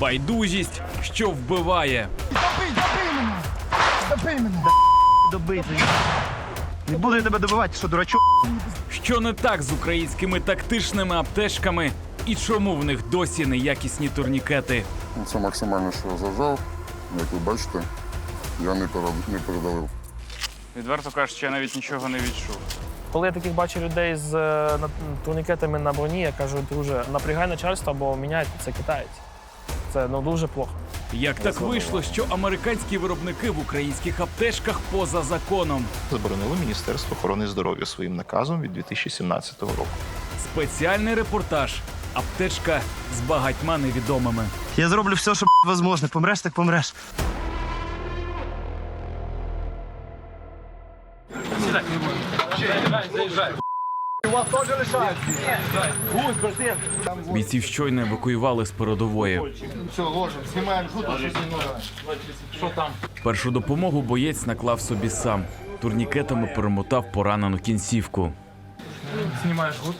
Байдужість, що вбиває. Добити. Не буду я тебе добивати, що дурачок. Що не так з українськими тактичними аптечками і чому в них досі неякісні турнікети? Ну, Це максимально, що я зажав. Як ви бачите, я не, перед, не передавив. Відверто кажучи, я навіть нічого не відчув. Коли я таких бачу людей з е, на- турнікетами на броні, я кажу, друже, напрягай начальство або міняйте, це китаєць. Це ну дуже плохо. Як так вийшло, що американські виробники в українських аптечках поза законом? заборонило Міністерство охорони здоров'я своїм наказом від 2017 року. Спеціальний репортаж. Аптечка з багатьма невідомими. Я зроблю все, що можливо. Помреш, так помреш. Бійців щойно евакуювали з передової. Першу допомогу боєць наклав собі сам. Турнікетами перемотав поранену кінцівку. Знімаєш гуд.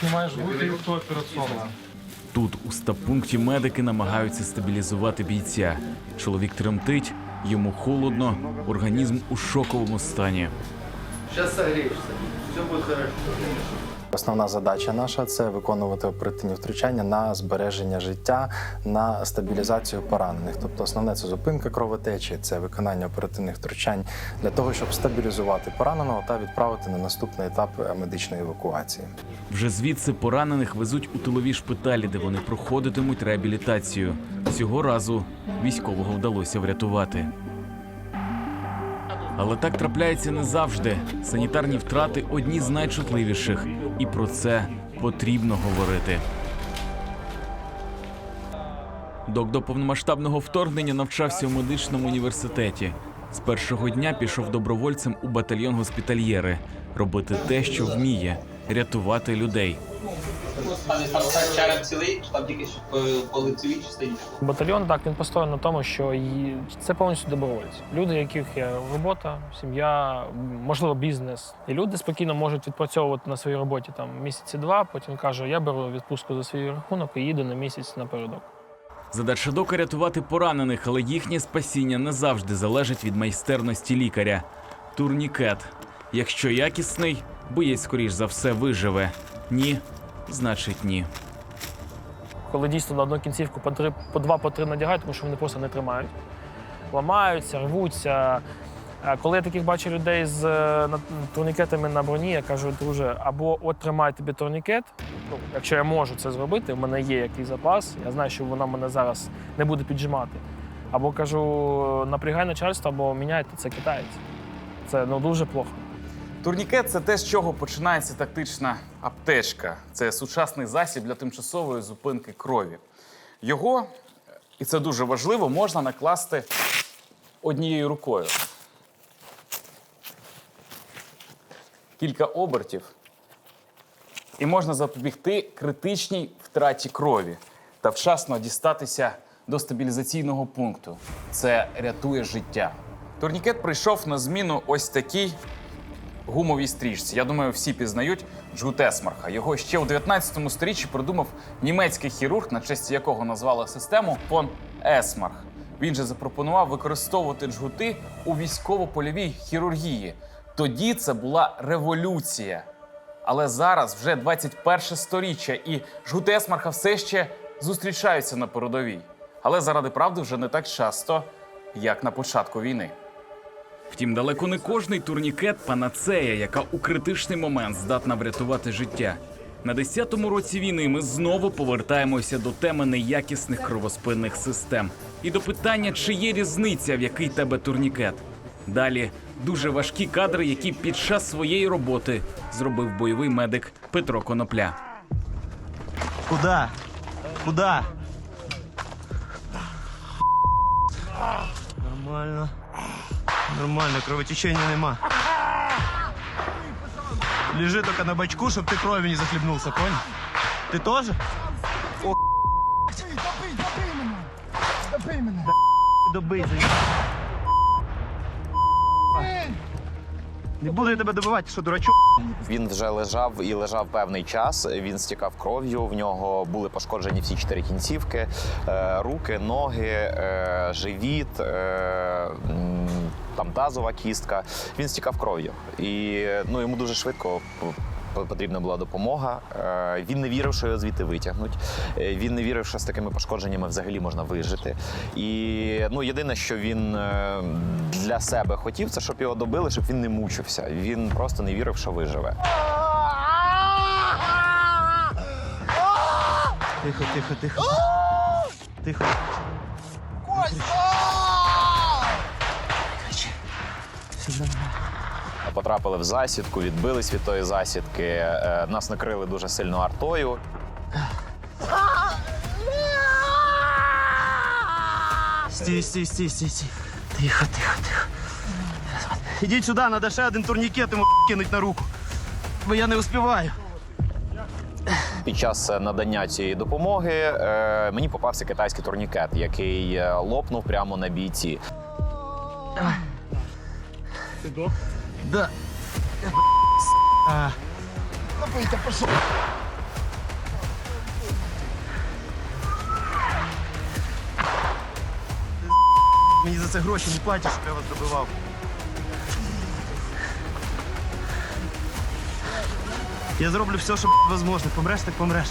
Знімаєш гуд і хто операційно. Тут, у стаб-пункті, медики намагаються стабілізувати бійця. Чоловік тремтить, йому холодно, організм у шоковому стані. Основна задача наша це виконувати оперативні втручання на збереження життя, на стабілізацію поранених. Тобто, основне це зупинка кровотечі, це виконання оперативних втручань для того, щоб стабілізувати пораненого та відправити на наступний етап е, медичної евакуації. Вже звідси поранених везуть у тилові шпиталі, де вони проходитимуть реабілітацію. Цього разу військового вдалося врятувати. Але так трапляється не завжди. Санітарні втрати одні з найчутливіших, і про це потрібно говорити. Док до повномасштабного вторгнення навчався у медичному університеті. З першого дня пішов добровольцем у батальйон госпітальєри робити те, що вміє рятувати людей. Батальйон так він построєний на тому, що це повністю добровольці. Люди, яких є робота, сім'я, можливо, бізнес. І люди спокійно можуть відпрацьовувати на своїй роботі там місяці два. Потім каже, я беру відпустку за свій рахунок і їду на місяць напередок. Задача дока рятувати поранених, але їхнє спасіння не завжди залежить від майстерності лікаря. Турнікет. Якщо якісний, боєць скоріш за все виживе. Ні, значить ні. коли дійсно на одну кінцівку по три, по два, по три надягають, тому що вони просто не тримають. Ламаються, рвуться. А Коли я таких бачу людей з е, на- турнікетами на броні, я кажу, друже, або от тримай тобі турнікет, ну, якщо я можу це зробити, в мене є якийсь запас, я знаю, що вона мене зараз не буде піджимати. Або кажу, напрягай начальство, або міняйте, це китаєць. Це ну, дуже плохо. Турнікет це те, з чого починається тактична аптечка. Це сучасний засіб для тимчасової зупинки крові. Його, і це дуже важливо, можна накласти однією рукою. Кілька обертів, і можна запобігти критичній втраті крові та вчасно дістатися до стабілізаційного пункту. Це рятує життя. Турнікет прийшов на зміну ось такій гумовій стрічці. Я думаю, всі пізнають Джгут Есмарха. Його ще у 19 сторіччі придумав німецький хірург, на честь якого назвали систему фон Есмарх. Він же запропонував використовувати джгути у військово-польовій хірургії. Тоді це була революція. Але зараз вже 21 сторіччя, і жгути Есмарха все ще зустрічаються на передовій. Але заради правди вже не так часто, як на початку війни. Втім, далеко не кожний турнікет панацея, яка у критичний момент здатна врятувати життя. На 10-му році війни ми знову повертаємося до теми неякісних кровоспинних систем і до питання, чи є різниця, в який тебе турнікет. Далі дуже важкі кадри, які під час своєї роботи зробив бойовий медик Петро Конопля. Куда? Куда? Нормально. Нормально, кровотечения нема. Лежи только на бочку, чтобы ты кровью не захлебнулся, понял? Ты тоже? О, добей, добей, Не буду я тебе добивати, що дурачок. Він вже лежав і лежав певний час. Він стікав кров'ю. В нього були пошкоджені всі чотири кінцівки: е, руки, ноги, е, живіт, е, там тазова кістка. Він стікав кров'ю. І ну, йому дуже швидко. П- Потрібна була допомога. Е, Він не вірив, що його звідти витягнуть. Е, Він не вірив, що з такими пошкодженнями взагалі можна вижити. І ну, єдине, що він е, для себе хотів, це щоб його добили, щоб він не мучився. Він просто не вірив, що виживе. Тихо, тихо, тихо. Тихо. Потрапили в засідку, відбились від тої засідки. е, Нас накрили дуже сильно артою. Стій, стій, стій, стій, стій. Тихо, тихо, тихо. Ідіть сюди, треба ще один турнікет йому кинуть на руку. Бо я не успіваю. Під час е, надання цієї допомоги е, мені попався китайський турнікет, який е, лопнув прямо на бійці. Да. А. Мені за це гроші не щоб я вас добивав. Я зроблю все, що можливо. Помреш, так помреш.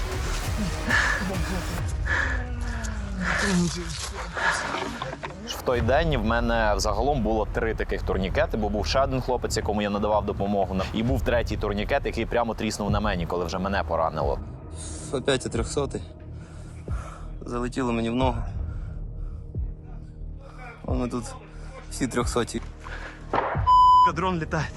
В той день в мене взагалом було три таких турнікети, бо був ще один хлопець, якому я надавав допомогу. І був третій турнікет, який прямо тріснув на мені, коли вже мене поранило. Опять трьохсотий. Залетіло мені в ногу. Воно тут всі трьохсоті. Дрон літає.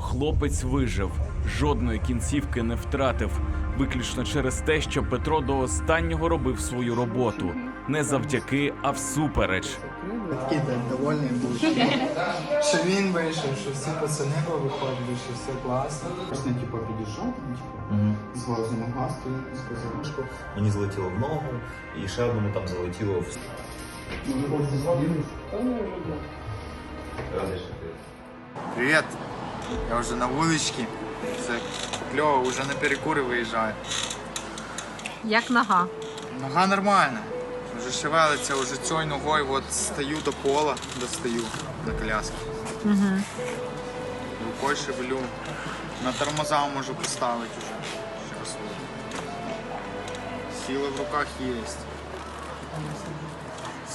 Хлопець вижив, жодної кінцівки не втратив, виключно через те, що Петро до останнього робив свою роботу. Не завдяки, а всупереч. Такий день довольний був. Що він вийшов, що всі пацани виходили, що все класно. Просто типу підійшов, там, типу, з глазу на глаз стоїть і сказав, що Мені залетіло в ногу, і ще одному там залетіло в Привіт, я вже на вуличці. Все кльово, вже на перекури виїжджаю. Як нога. Нога нормальна. Вже шевелиться, вже цією ногою от стою до пола, достаю на коляскі. Угу. Рукою шевелю. На тормоза можу поставити вже. Щас. Сили в руках є.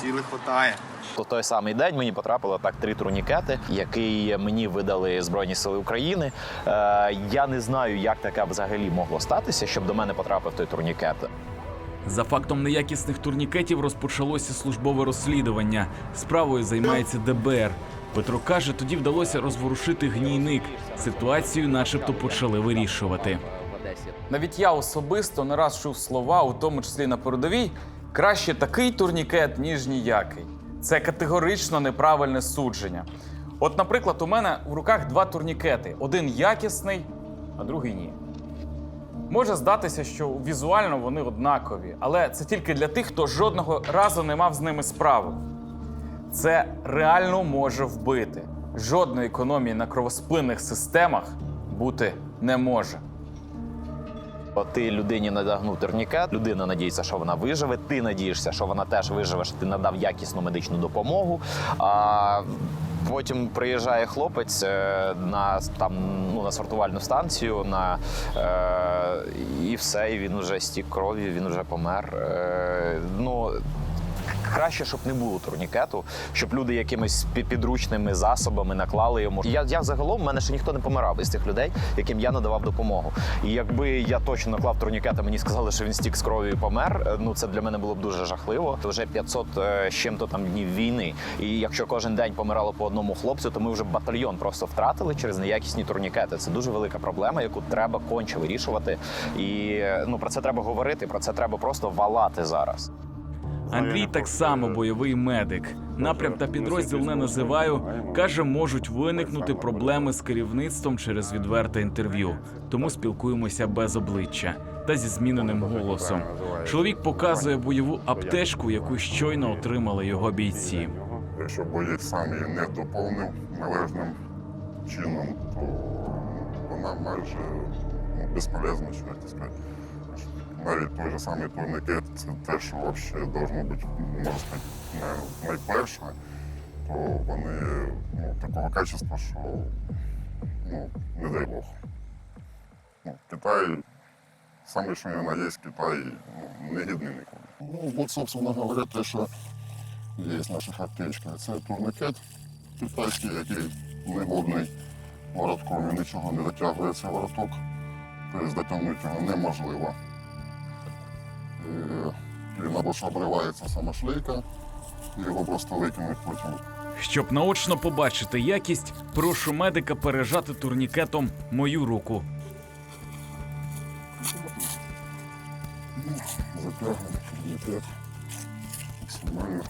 Сили хватає. У той самий день мені потрапило так три турнікети, які мені видали Збройні Сили України. Е, я не знаю, як таке взагалі могло статися, щоб до мене потрапив той турнікет. За фактом неякісних турнікетів розпочалося службове розслідування. Справою займається ДБР. Петро каже, тоді вдалося розворушити гнійник. Ситуацію, начебто, почали вирішувати. Навіть я особисто не раз чув слова, у тому числі на передовій, краще такий турнікет, ніж ніякий. Це категорично неправильне судження. От, наприклад, у мене в руках два турнікети: один якісний, а другий ні. Може здатися, що візуально вони однакові, але це тільки для тих, хто жодного разу не мав з ними справи. Це реально може вбити. Жодної економії на кровосплинних системах бути не може. Ти людині надягнув турнікет, людина надіється, що вона виживе. Ти надієшся, що вона теж виживе, що ти надав якісну медичну допомогу. А потім приїжджає хлопець е, на там ну на сортувальну станцію, на е, і все, і він вже стік кров'ю, він вже помер. Е, ну краще, щоб не було турнікету, щоб люди якимись пі- підручними засобами наклали йому. Я, я загалом мене ще ніхто не помирав із тих людей, яким я надавав допомогу. І якби я точно наклав турнікет, мені сказали, що він стік з кров'ю і помер. е, Ну це для мене було б дуже жахливо. Вже 500 е, з чим-то там днів війни. І якщо кожен день помирало по одному хлопцю, то ми вже батальйон просто втратили через неякісні турнікети. Це дуже велика проблема, яку треба конче вирішувати. І е, ну про це треба говорити. Про це треба просто валати зараз. Андрій так само бойовий медик. Напрям та підрозділ не називаю. каже, можуть виникнути проблеми з керівництвом через відверте інтерв'ю. Тому спілкуємося без обличчя та зі зміненим голосом. Чоловік показує бойову аптечку, яку щойно отримали його бійці. якщо боєць сам її не доповнив належним чином, то вона майже ну, безполезна, що сказати. Навіть той же самий турникет, це те, що взагалі должно бути, можна сказати, найперше, то вони ну, такого качества, що ну, не дай Бог. Ну, Китай, саме що на є Китай, ну, не гідний ніколи. Ну, от, собственно говоря, те, що є в наших аптечках. Це турникет китайський, який негодний вороткові, нічого не дотягується вороток. Тобто дотягнути його неможливо. І він або ж обривається сама шлейка, і його просто викинуть потім Щоб наочно побачити якість, прошу медика пережати турнікетом мою руку. затягнути турникет. Максимально,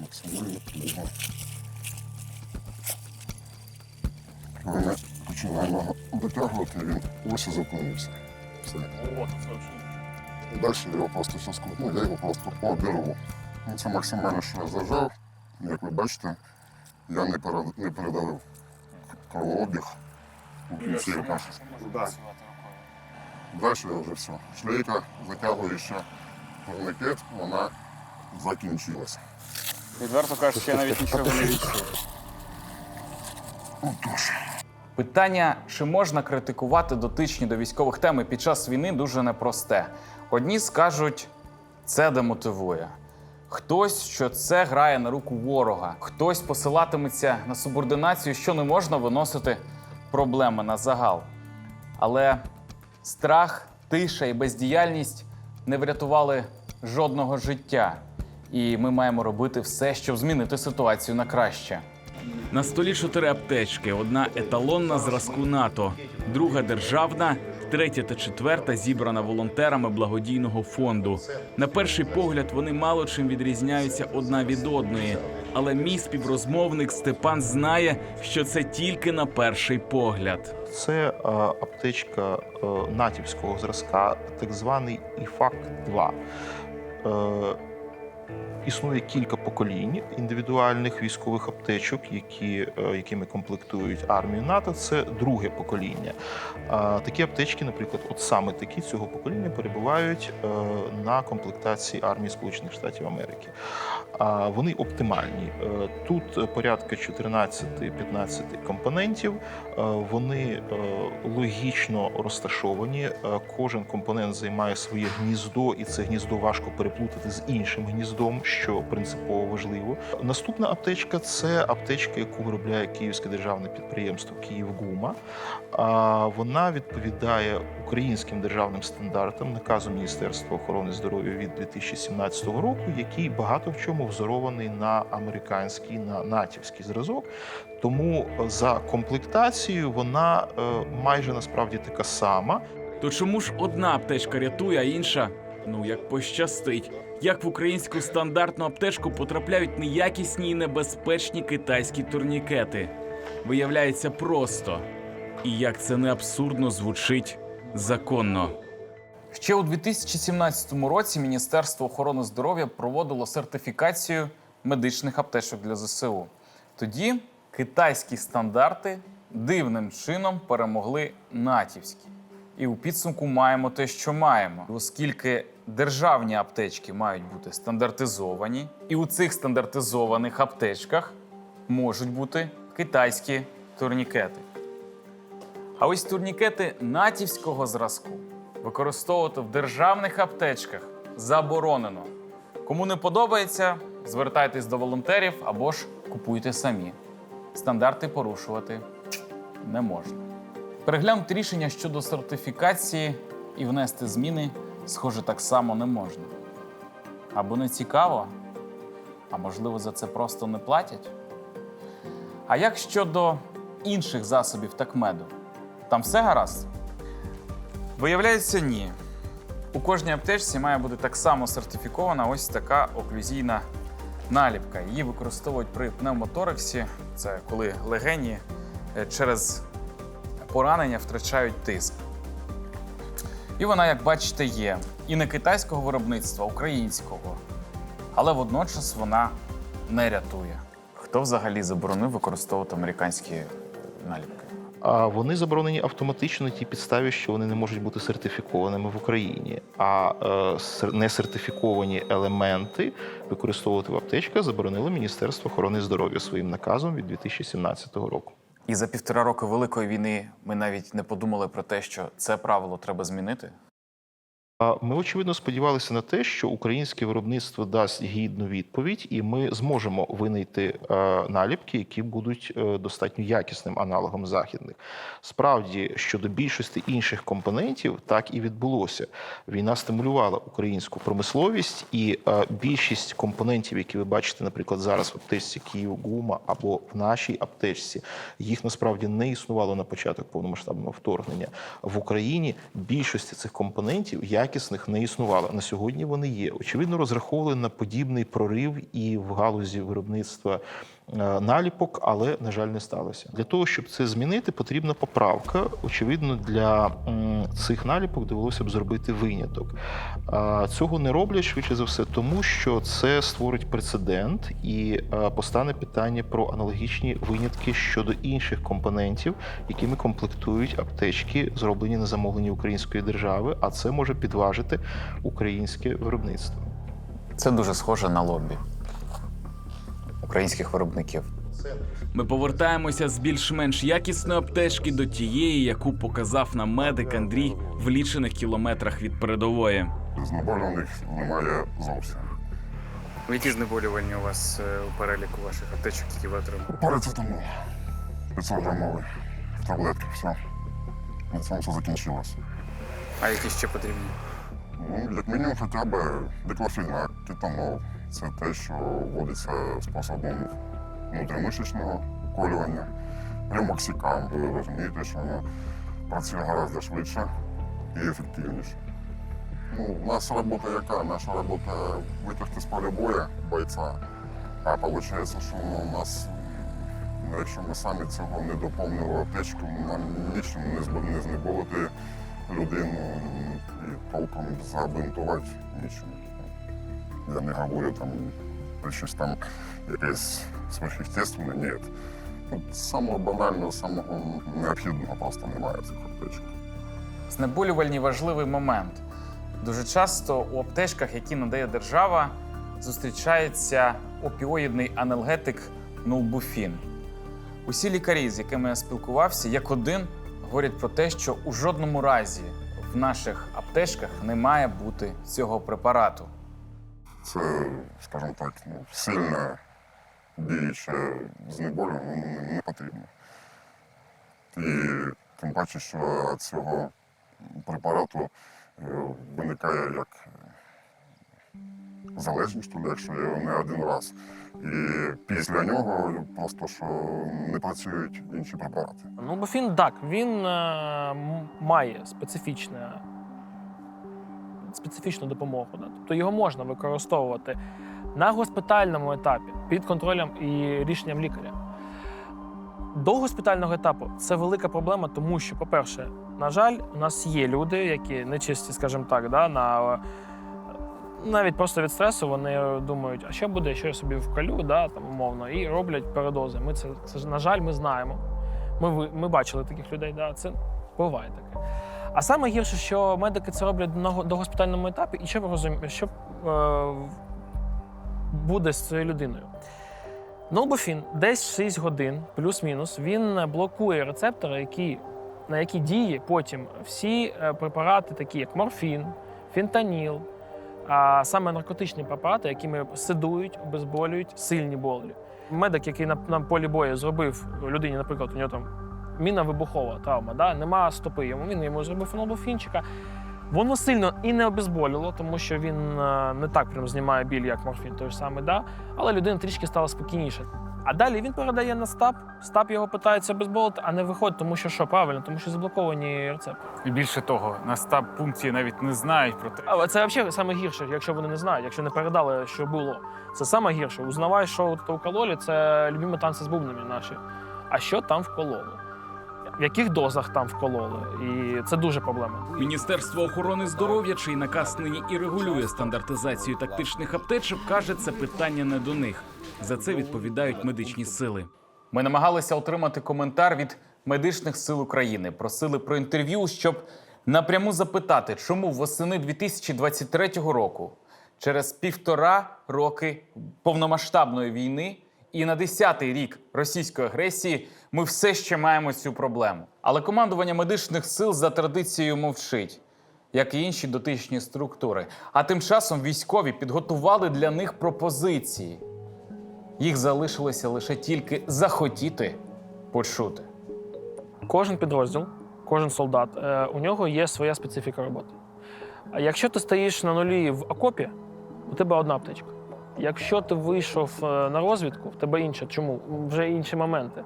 максимально. Коли ми починаємо дотягувати, він ось і зупинився. Все. І далі я його просто все скру- ну, я його просто обірву. Ну, це максимально, що я зажав. Як ви бачите, я не, перед, не передавив кровообіг. Далі вже все. Шлейка затягуюча турникет, вона закінчилася. Відверто кажучи, я навіть нічого не відчув. Отож. Питання, чи можна критикувати дотичні до військових теми під час війни, дуже непросте. Одні скажуть, це демотивує. Хтось, що це грає на руку ворога, хтось посилатиметься на субординацію, що не можна виносити проблеми на загал. Але страх, тиша і бездіяльність не врятували жодного життя. І ми маємо робити все, щоб змінити ситуацію на краще. На столі чотири аптечки: одна еталонна зразку НАТО, друга державна, третя та четверта зібрана волонтерами благодійного фонду. На перший погляд вони мало чим відрізняються одна від одної. Але мій співрозмовник Степан знає, що це тільки на перший погляд. Це е, аптечка е, натівського зразка, так званий ІФАК-2. Е, Існує кілька поколінь індивідуальних військових аптечок, які, е, якими комплектують армію НАТО. Це друге покоління. Такі аптечки, наприклад, от саме такі цього покоління перебувають е, на комплектації армії Сполучених Штатів Америки. А Вони оптимальні. Е, Тут порядка 14-15 компонентів. Е, Вони е, логічно розташовані. Кожен компонент займає своє гніздо, і це гніздо важко переплутати з іншим гніздом, що принципово важливо. Наступна аптечка це аптечка, яку виробляє Київське державне підприємство Київгума. Вона відповідає українським державним стандартам наказу Міністерства охорони здоров'я від 2017 року, який багато в чому взорований на американський, на натівський зразок. Тому за комплектацією вона е, майже насправді така сама. То чому ж одна аптечка рятує, а інша ну як пощастить? Як в українську стандартну аптечку потрапляють неякісні і небезпечні китайські турнікети? Виявляється просто. І як це не абсурдно звучить законно. Ще у 2017 році Міністерство охорони здоров'я проводило сертифікацію медичних аптечок для ЗСУ. Тоді китайські стандарти дивним чином перемогли натівські. І у підсумку маємо те, що маємо, оскільки державні аптечки мають бути стандартизовані, і у цих стандартизованих аптечках можуть бути китайські турнікети. А ось турнікети натівського зразку використовувати в державних аптечках заборонено. Кому не подобається, звертайтесь до волонтерів або ж купуйте самі. Стандарти порушувати не можна. Переглянути рішення щодо сертифікації і внести зміни, схоже, так само не можна. Або не цікаво, а можливо, за це просто не платять. А як щодо інших засобів такмеду? Там все гаразд? Виявляється, ні. У кожній аптечці має бути так само сертифікована ось така оклюзійна наліпка. Її використовують при пневмоторексі, це коли легені е, через поранення втрачають тиск. І вона, як бачите, є і не китайського виробництва, українського. Але водночас вона не рятує. Хто взагалі заборонив використовувати американські наліпки? А вони заборонені автоматично на тій підставі, що вони не можуть бути сертифікованими в Україні. А е, несертифіковані елементи використовувати в аптечках заборонило Міністерство охорони здоров'я своїм наказом від 2017 року. І за півтора року Великої війни ми навіть не подумали про те, що це правило треба змінити. Ми очевидно сподівалися на те, що українське виробництво дасть гідну відповідь, і ми зможемо винайти е, наліпки, які будуть е, достатньо якісним аналогом західних. Справді, щодо більшості інших компонентів, так і відбулося. Війна стимулювала українську промисловість, і е, більшість компонентів, які ви бачите, наприклад, зараз в аптечці Київ Гума або в нашій аптечці, їх насправді не існувало на початок повномасштабного вторгнення. В Україні більшості цих компонентів якісних не існувало. На сьогодні вони є. Очевидно, розраховували на подібний прорив і в галузі виробництва наліпок, але на жаль, не сталося. Для того щоб це змінити, потрібна поправка. Очевидно, для цих наліпок довелося б зробити виняток. Цього не роблять швидше за все, тому що це створить прецедент і е, постане питання про аналогічні винятки щодо інших компонентів, якими комплектують аптечки, зроблені на замовлення української держави. А це може підважити українське виробництво. Це дуже схоже на лобі українських виробників. Ми повертаємося з більш-менш якісної аптечки до тієї, яку показав нам медик Андрій в лічених кілометрах від передової. Знеболюваних немає зовсім. Які знеболювальні у вас е, у переліку ваших аптечок, які ви отримали? Парацетамол. 500 грамовий. В таблетках, все. На цьому все закінчилось. А які ще потрібні? Ну, як мінімум, хоча б диклофенак, кетанол. Це те, що вводиться способом внутрімишечного колювання. Ремоксикам, ви розумієте, що воно працює гораздо швидше і ефективніше. Ну, наша робота яка? Наша робота витягти з поля бою бойця. А виходить, що у нас, якщо ми самі цього не доповнили аптечку, нам нічим не знеболити людину і толком забинтувати нічим. Я не говорю там про щось там якесь сверхъестественне, ні. От самого банального, самого необхідного просто немає в цих аптечках. Знеболювальні важливий момент. Дуже часто у аптечках, які надає держава, зустрічається опіоїдний анальгетик нолбуфін. Усі лікарі, з якими я спілкувався, як один говорять про те, що у жодному разі в наших аптечках не має бути цього препарату. Це, скажімо так, ну, сильне діюче знеболювання ну, не, потрібно. І тим паче, що цього препарату е, виникає як залежність, туди, якщо його не один раз. І після нього просто що не працюють інші препарати. Ну, Бофін так, він е, має специфічне, специфічну допомогу. Тобто його можна використовувати на госпітальному етапі під контролем і рішенням лікаря. До госпітального етапу це велика проблема, тому що, по-перше, на жаль, у нас є люди, які нечисті, скажімо так, да, на, навіть просто від стресу вони думають, а що буде, що я собі вкалю, да, там, умовно, і роблять передози. Ми це, це на жаль, ми знаємо. Ми, ми бачили таких людей, да, це буває таке. А саме гірше, що медики це роблять на го- догоспітальному етапі, і що ви розумієте, що е, буде з цією людиною? Нолбофін десь 6 годин, плюс-мінус, він блокує рецептори, які, на які діє потім всі е, препарати, такі як морфін, фентаніл, а саме наркотичні препарати, якими седують, обезболюють сильні болі. Медик, який на, на полі бою зробив людині, наприклад, у нього там мінно-вибухова травма, да? нема стопи йому, він йому зробив нолбофінчика. Воно сильно і не обезболило, тому що він е, не так прям знімає біль, як морфін той ж самий, да? але людина трішки стала спокійніше. А далі він передає на стаб, стаб його питається обезболити, а не виходить, тому що що, правильно, тому що заблоковані рецепти. І більше того, на стаб пункті навіть не знають про те. Але це взагалі саме гірше, якщо вони не знають, якщо не передали, що було. Це саме гірше. Узнавай, що от укололи, це любимі танці з бубнами наші. А що там вкололи? В яких дозах там вкололи. І це дуже проблема. Міністерство охорони здоров'я, чий наказ нині і регулює стандартизацію тактичних аптечок, каже, це питання не до них. За це відповідають медичні сили. Ми намагалися отримати коментар від медичних сил України. Просили про інтерв'ю, щоб напряму запитати, чому восени 2023 року, через півтора роки повномасштабної війни і на 10-й рік російської агресії, ми все ще маємо цю проблему. Але командування медичних сил за традицією мовчить. Як і інші дотичні структури. А тим часом військові підготували для них пропозиції. Їх залишилося лише тільки захотіти почути. Кожен підрозділ, кожен солдат, е, у нього є своя специфіка роботи. А якщо ти стоїш на нулі в окопі, у тебе одна аптечка. Якщо ти вийшов е, на розвідку, в тебе інша. Чому? Вже інші моменти.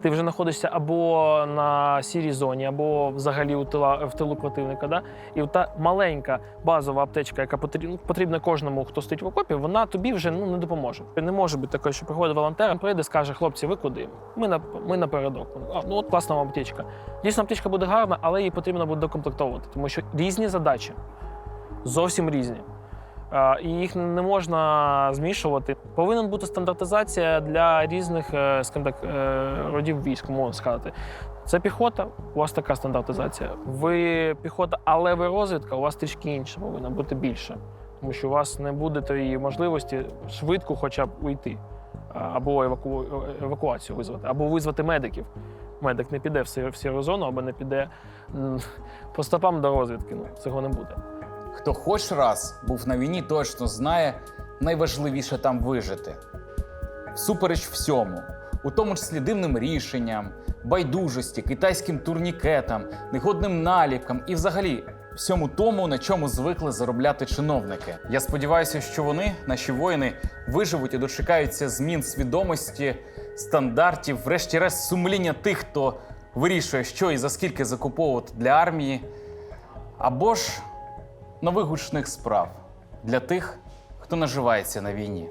Ти вже знаходишся або на сірій зоні, або взагалі у тила, в тилу противника. Да? І та маленька базова аптечка, яка потрібна, потрібна кожному, хто стоїть в окопі, вона тобі вже ну, не допоможе. Не може бути таке, що приходить волонтер, прийде, скаже, хлопці, ви куди? Ми на ми напередок. Ну от класна вам аптечка. Дійсно, аптечка буде гарна, але її потрібно буде докомплектовувати, тому що різні задачі, зовсім різні. І їх не можна змішувати. Повинна бути стандартизація для різних, е, скажімо так, е, родів військ, можна сказати. Це піхота, у вас така стандартизація. Ви піхота, але ви розвідка, у вас трішки інша повинна бути більше. Тому що у вас не буде тієї можливості швидко хоча б уйти. Або еваку... евакуацію визвати, або визвати медиків. Медик не піде в сі- в сіру зону, або не піде по стопам до розвідки. Ну, цього не буде. Хто хоч раз був на війні, точно знає, найважливіше там вижити. Всупереч всьому, у тому числі дивним рішенням, байдужості, китайським турнікетам, негодним наліпкам і взагалі всьому тому, на чому звикли заробляти чиновники. Я сподіваюся, що вони, наші воїни, виживуть і дочекаються змін свідомості, стандартів, врешті-решт сумління тих, хто вирішує, що і за скільки закуповувати для армії, або ж нових гучних справ для тих, хто наживається на війні.